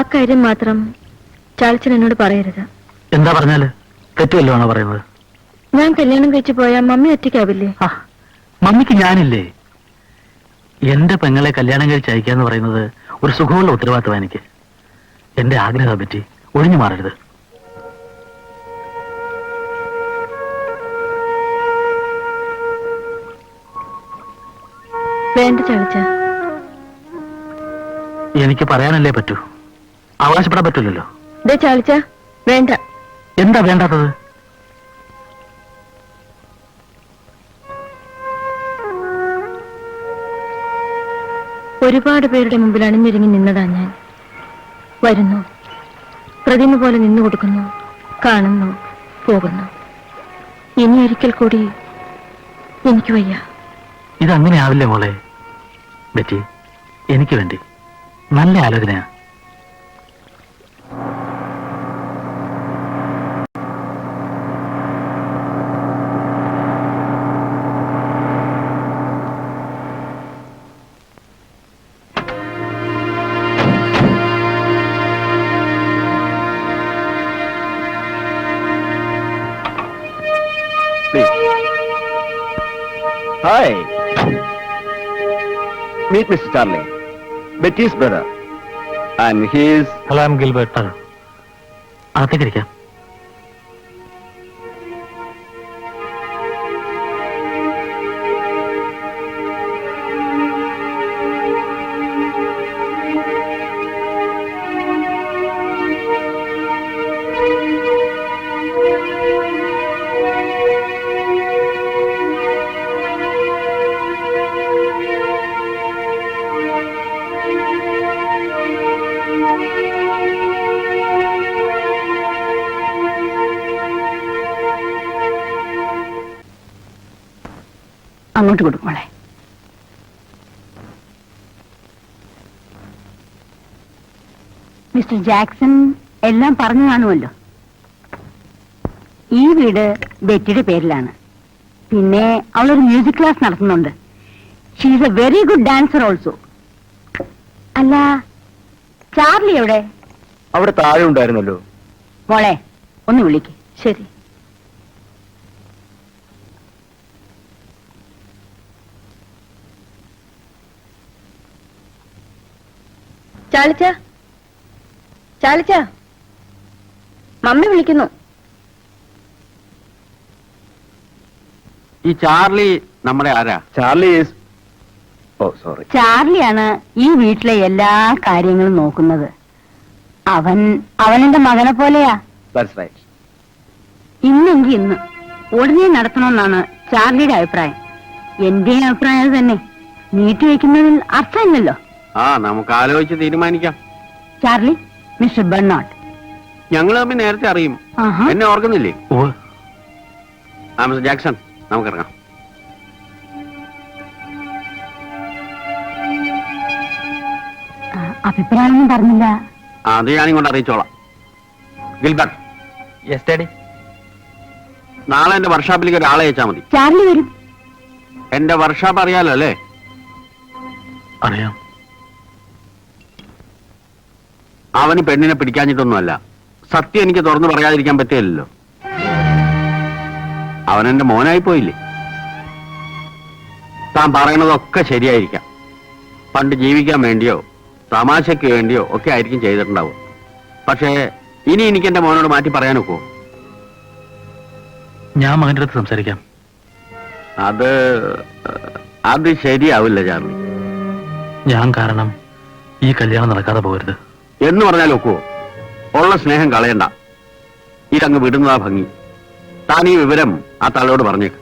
അക്കാര്യം മാത്രം ചാൾച്ചൻ എന്നോട് പറയരുത്. എന്താ പറഞ്ഞാൽ? തെറ്റുമല്ലോ പറയുന്നത്? ഞാൻ കല്യാണം കഴിച്ചു പോയാൽ മമ്മി ഒറ്റയ്ക്കാവില്ലേ? മമ്മിക്ക് ഞാനില്ലേ? എന്റെ പെങ്ങളെ കല്യാണം കഴിച്ച് അയക്കാന്ന് പറയുന്നത് ഒരു സുഖമുള്ള ഉത്തരവാദിത്തമാണ് എനിക്ക്. എന്റെ ആഗ്രഹത്തെ പറ്റി ഒഴിഞ്ഞു മാറരുത്. വേണ്ട എനിക്ക് പറയാനല്ലേ പറ്റൂ. അവകാശപ്പെടാൻ പറ്റില്ലല്ലോ. വേണ്ട. എന്താ വേണ്ടാത്തത്? ഒരുപാട് പേരുടെ മുമ്പിൽ അണിഞ്ഞൊരുങ്ങി നിന്നതാ ഞാൻ. വരുന്നു. പ്രതിമ പോലെ നിന്നു കൊടുക്കുന്നു. കാണുന്നു. പോകുന്നു. ഇനി ഒരിക്കൽ കൂടി എനിക്ക് വയ്യ. ഇതങ്ങനെ ആവില്ലേ മോളെ? ബെറ്റി എനിക്ക് വേണ്ടി. നല്ല ആലോചനയാ. Meet Mr. Charlie, Betty's brother. And he is... hello Gilbert അകത്തേക്കിരിക്കാം അങ്ങോട്ട് കൊടുക്കും മോളെ. മിസ്റ്റർ ജാക്സൺ എല്ലാം പറഞ്ഞു കാണുമല്ലോ. ഈ വീട് ബെറ്റിയുടെ പേരിലാണ്. പിന്നെ അവളൊരു മ്യൂസിക് ക്ലാസ് നടത്തുന്നുണ്ട്. She is a very good dancer also അല്ല ചാർലി എവിടെ? അവിടെ താഴെ ഉണ്ടായിരുന്നല്ലോ. മോളെ ഒന്ന് വിളിക്ക്. ശരി. ചാളിച്ച? ചാളിച്ച? മമ്മി വിളിക്കുന്നു. ഈ ചാർലി നമ്മളെ ആരാ? ചാർലി ഓ സോറി. ചാർലിയാണ് ഈ വീട്ടിലെ എല്ലാ കാര്യങ്ങളും നോക്കുന്നത്. അവൻ അവനെന്റെ മകനെ പോലെയാ. ദാറ്റ്സ് റൈറ്റ് ഇന്നെങ്കി ഇന്ന് ഉടനെ നടത്തണമെന്നാണ് ചാർലിയുടെ അഭിപ്രായം. എന്റെ അഭിപ്രായം അത് തന്നെ. നീട്ടിവെക്കുന്നതിൽ അർത്ഥമില്ലല്ലോ. ആ നമുക്ക് ആലോചിച്ച് തീരുമാനിക്കാം. Charlie mister Bernard. ഞങ്ങൾ തമ്മിൽ നേരത്തെ അറിയും. ആഹാ. എന്നെ ഓർക്കുന്നില്ലേ? ആ മിസ്റ്റർ ജാക്സൺ നമുക്കിറങ്ങാം. ആ, അഭിപ്രായമൊന്നും പറഞ്ഞില്ല. ആ, അത് ഞാനിങ്ങോട്ട് അറിയിച്ചോളാം. ഗിൽബർട്ട്. യെസ് ഡാഡി നാളെ എന്റെ വർഷാപ്പിലേക്ക് ഒരാളെ അയച്ചാൽ മതി. ചാർലി വരും. എന്റെ വർഷാപ്പ് അറിയാലോ അല്ലേ? അറിയാം. അവന് പെണ്ണിനെ പിടിക്കാഞ്ഞിട്ടൊന്നുമല്ല. സത്യം എനിക്ക് തുറന്നു പറയാതിരിക്കാൻ പറ്റില്ലല്ലോ. അവൻ എന്റെ മോനായി പോയില്ലേ? താൻ പറയണതൊക്കെ ശരിയായിരിക്കാം. പണ്ട് ജീവിക്കാൻ വേണ്ടിയോ തമാശയ്ക്ക് വേണ്ടിയോ ഒക്കെ ആയിരിക്കും ചെയ്തിട്ടുണ്ടാവും. പക്ഷേ ഇനി എനിക്ക് എന്റെ മോനോട് മാറ്റി പറയാനൊക്കുമോ ഞാൻ മകന്റെ അടുത്ത് സംസാരിക്കാം. അത് അത് ശരിയാവില്ല ചാർലി. ഞാൻ കാരണം ഈ കല്യാണം നടക്കാതെ പോകരുത്. എന്ന് പറഞ്ഞാൽ ഒക്കുവോ? ഉള്ള സ്നേഹം കളയണ്ട. ഇതങ്ങ് വിടുന്നതാ ഭംഗി. താൻ ഈ വിവരം ആ തള്ളയോട് പറഞ്ഞേക്ക്.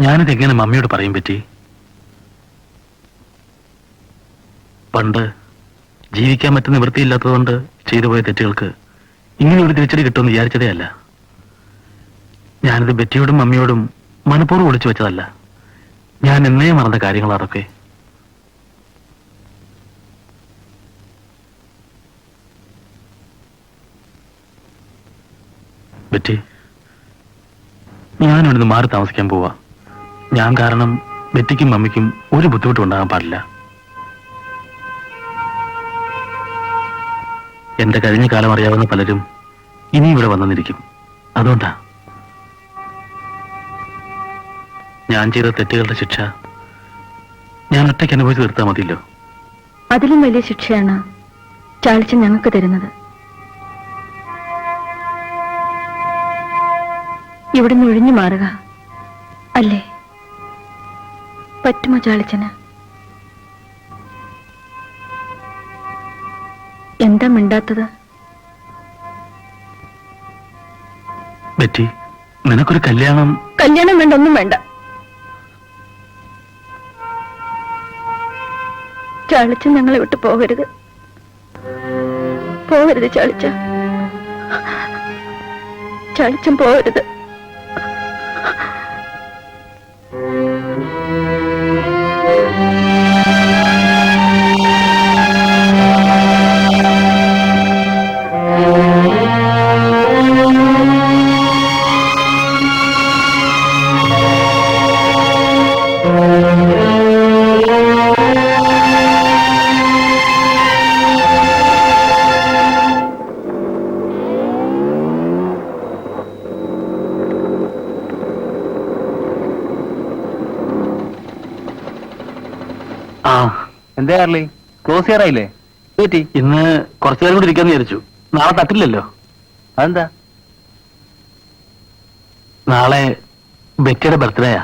ഞാനിത് എങ്ങനെ മമ്മിയോട് പറയും പറ്റി? പണ്ട് ജീവിക്കാൻ പറ്റുന്ന നിവൃത്തിയില്ലാത്തതുകൊണ്ട് ചെയ്തു പോയ തെറ്റുകൾക്ക് ഇങ്ങനെ ഒരു തിരിച്ചടി കിട്ടുമെന്ന് വിചാരിച്ചതേ അല്ല. ഞാനിത് ബെറ്റിയോടും മമ്മിയോടും മനഃപൂർവം ഒളിച്ചു വെച്ചതല്ല. ഞാൻ എന്നേ മറന്ന കാര്യങ്ങൾ അതൊക്കെ. ബെറ്റി ഞാനിവിടുന്ന് മാറി താമസിക്കാൻ പോവാ. ഞാൻ കാരണം ബെറ്റിക്കും മമ്മിക്കും ഒരു ബുദ്ധിമുട്ടും ഉണ്ടാകാൻ പാടില്ല. എന്റെ കഴിഞ്ഞ കാലം അറിയാവുന്ന പലരും ഇനി ഇവിടെ വന്നിരിക്കും. അതുകൊണ്ടാ. ഞാൻ ചെയ്ത തെറ്റുകളുടെ ശിക്ഷ ഞാൻ ഒറ്റയ്ക്ക് അനുഭവിച്ച് തീർത്താൽ മതിയല്ലോ. അതിലും വലിയ ശിക്ഷയാണ് ചാളിച്ച ഞങ്ങൾക്ക് തരുന്നത്. ഇവിടുന്ന് ഒഴിഞ്ഞു മാറുക. അല്ലേ? പറ്റുമോ ചാളിച്ചന് മിണ്ടാത്തത് ബെറ്റി നിനക്കൊരു കല്യാണം കല്യാണം വേണ്ട ഒന്നും വേണ്ട. ചാളിച്ച ഞങ്ങളെ വിട്ട് പോകരുത്. പോകരുത് ചാളിച്ച. ചാളിച്ചും പോകരുത്. എന്തേ ആർലി ക്ലോസ് ചെയ്യാറായില്ലേ? പറ്റി ഇന്ന് കുറച്ചു നേരം കൂടി ഇരിക്കാന്ന് വിചാരിച്ചു. നാളെ തട്ടില്ലല്ലോ. അതെന്താ? നാളെ ബെറ്റിയുടെ ബർത്ത്ഡേയാ.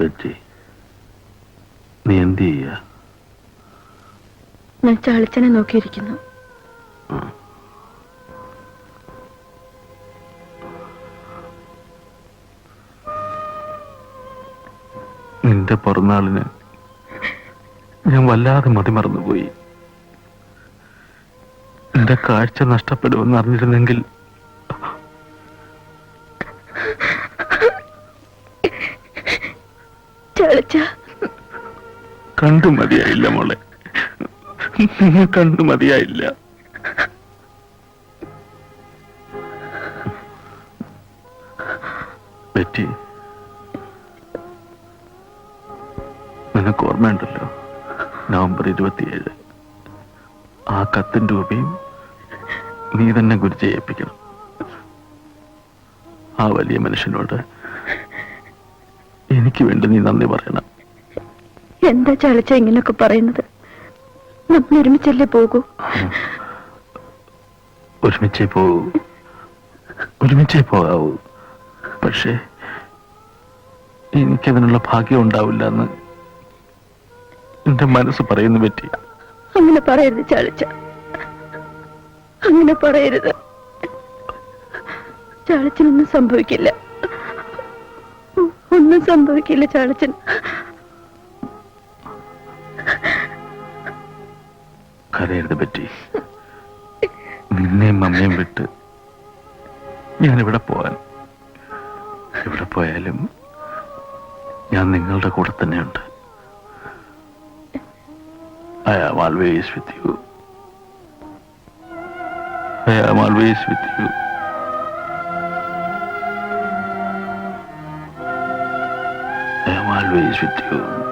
ബെറ്റി നീ എന്ത് ചെയ്യാ? ഞാൻ ചളിച്ചനെ നോക്കിയിരിക്കുന്നു നിന്റെ പിറന്നാളിന് ഞാൻ വല്ലാതെ മതിമറന്നുപോയി. എന്റെ കാഴ്ച നഷ്ടപ്പെടുമെന്ന് അറിഞ്ഞിരുന്നെങ്കിൽ കണ്ടു മതിയായില്ല മോളെ. നിങ്ങൾ കണ്ടു മതിയായില്ല. പറ്റി നിനക്ക് ഓർമ്മയുണ്ടല്ലോ നവംബർ ഇരുപത്തിയേഴ്. ആ കത്തിന്റെ രൂപയും നീ തന്നെ ഗുരുജ ഏൽപ്പിക്കണം. ആ വലിയ മനുഷ്യനോട് എനിക്ക് വേണ്ടി നീ നന്ദി പറയണം. എന്താ ചളിച്ച ഇങ്ങനെയൊക്കെ പറയുന്നത്? നമ്മൾ ഒരുമിച്ചല്ലേ പോകൂ? ഒരുമിച്ചേ പോകൂ ഒരുമിച്ചേ പോകാവൂ. പക്ഷേ എനിക്കതിനുള്ള ഭാഗ്യം ഉണ്ടാവില്ല എന്ന് എന്റെ മനസ്സ് പറയുന്നു പറ്റി. അങ്ങനെ പറയരുത് ചാളിച്ച. അങ്ങനെ പറയരുത്. ചാളിച്ചനൊന്നും സംഭവിക്കില്ല. ഒന്നും സംഭവിക്കില്ല ചാളിച്ചൻ. കരയരുത് പറ്റി നിന്നെയും മമ്മയും വിട്ട് ഞാൻ ഇവിടെ പോവാൻ. ഇവിടെ പോയാലും ഞാൻ നിങ്ങളുടെ കൂടെ തന്നെയുണ്ട്. I am always with you I am always with you I am always with you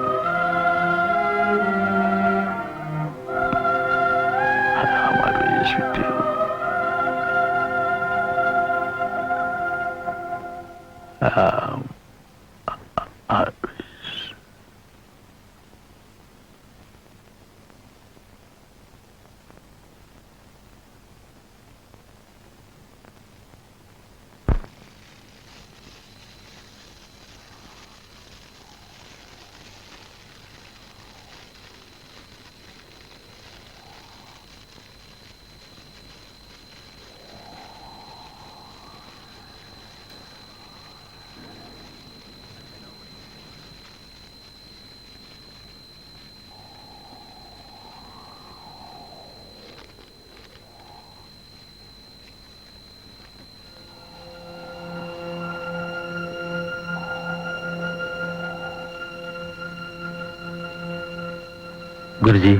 Guruji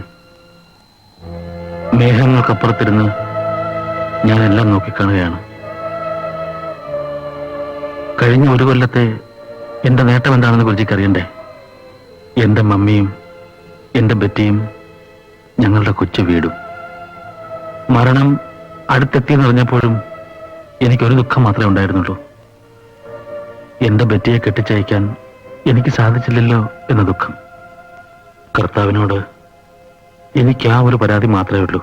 മേഘങ്ങൾക്കപ്പുറത്തിരുന്ന് ഞാൻ എല്ലാം നോക്കിക്കാണുകയാണ്. കഴിഞ്ഞ ഒരു കൊല്ലത്തെ എന്റെ നേട്ടം എന്താണെന്ന് ഗുരുജിക്ക് അറിയണ്ടേ എന്റെ മമ്മിയും എന്റെ ബെറ്റിയും ഞങ്ങളുടെ കൊച്ചു വീടും. മരണം അടുത്തെത്തിയെന്ന് അറിഞ്ഞപ്പോഴും എനിക്കൊരു ദുഃഖം മാത്രമേ ഉണ്ടായിരുന്നുള്ളൂ. എന്റെ ബെറ്റിയെ കെട്ടിച്ചയക്കാൻ എനിക്ക് സാധിച്ചില്ലല്ലോ എന്ന ദുഃഖം. കർത്താവിനോട് എനിക്ക് ആ ഒരു പരാതി മാത്രമേ ഉള്ളൂ.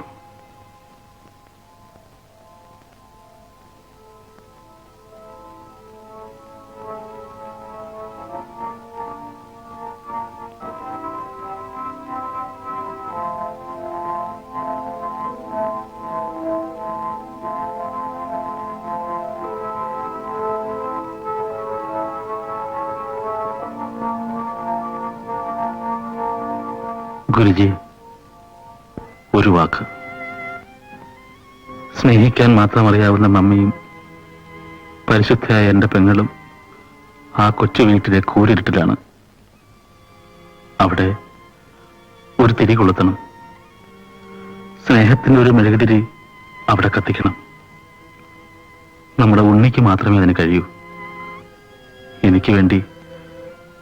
ഗുരുജി ഒരു വാക്ക്. സ്നേഹിക്കാൻ മാത്രം അറിയാവുന്ന മമ്മിയും പരിശുദ്ധയായ എന്റെ പെങ്ങളും ആ കൊച്ചു വീട്ടിലെ കൂരിരുട്ടിലാണ്. അവിടെ ഒരു തിരി കൊളുത്തണം. സ്നേഹത്തിന്റെ ഒരു മെഴുകുതിരി അവിടെ കത്തിക്കണം. നമ്മുടെ ഉണ്ണിക്ക് മാത്രമേ അതിന് കഴിയൂ. എനിക്ക് വേണ്ടി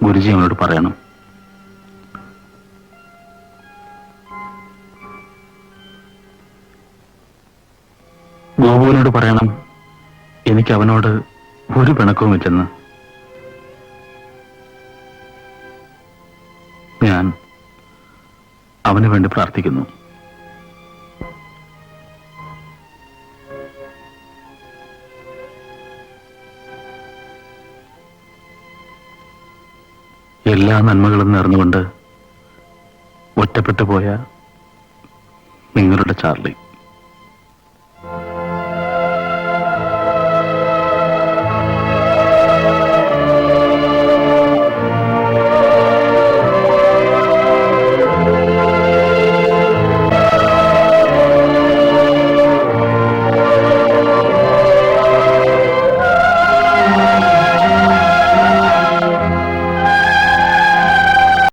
ഗുരുജി അവനോട് പറയണം. അവനോട് ഒരു പിണക്കവുമില്ലെന്ന്. ഞാൻ അവന് വേണ്ടി പ്രാർത്ഥിക്കുന്നു. എല്ലാ നന്മകളും നേർന്നുകൊണ്ട് ഒറ്റപ്പെട്ടു പോയ നിങ്ങളുടെ ചാർലി.